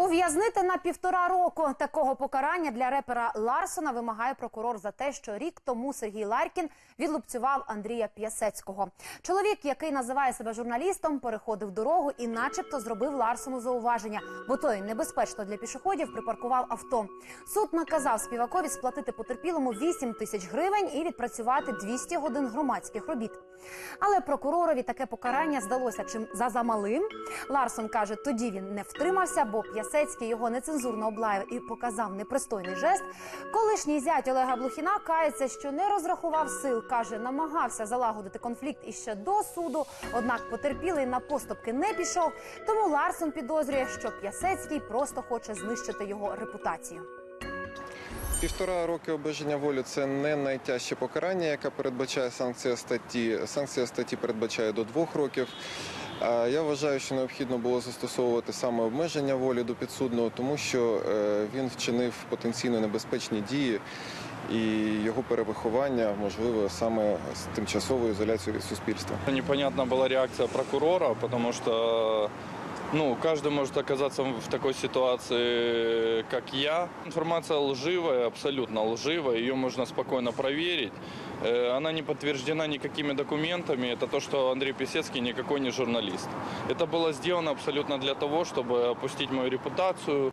Ув'язнити на півтора року такого покарання для репера Ларсона вимагає прокурор за те, що рік тому Сергій Ларкін відлупцював Андрія П'ясецького. Чоловік, який називає себе журналістом, переходив дорогу і, начебто, зробив Ларсону зауваження, бо той небезпечно для пішоходів припаркував авто. Суд наказав співакові сплатити потерпілому 8 тисяч гривень і відпрацювати 200 годин громадських робіт. Але прокуророві таке покарання здалося чим за замалим. Ларсон каже, тоді він не втримався, бо П'ясецький його нецензурно облаяв і показав непристойний жест. Колишній зять Олега Блухіна кається, що не розрахував сил. каже, намагався залагодити конфлікт іще до суду. Однак потерпілий на поступки не пішов. Тому Ларсон підозрює, що П'ясецький просто хоче знищити його репутацію. Півтора роки обмеження волі це не найтяжче покарання, яке передбачає санкція статті. Санкція статті передбачає до двох років. Я вважаю, що необхідно було застосовувати саме обмеження волі до підсудного, тому що е, він вчинив потенційно небезпечні дії, і його перевиховання можливо саме з тимчасовою ізоляцією від суспільства. Непонятна была реакция прокурора, потому что ну, каждый может оказаться в такой ситуации, как я. Информация лживая, абсолютно лживая, ее можно спокойно проверить. Э, Она не подтверждена никакими документами. Это то, что Андрей Писецкий никакой не журналист. Это было сделано абсолютно для того, чтобы опустить мою репутацию.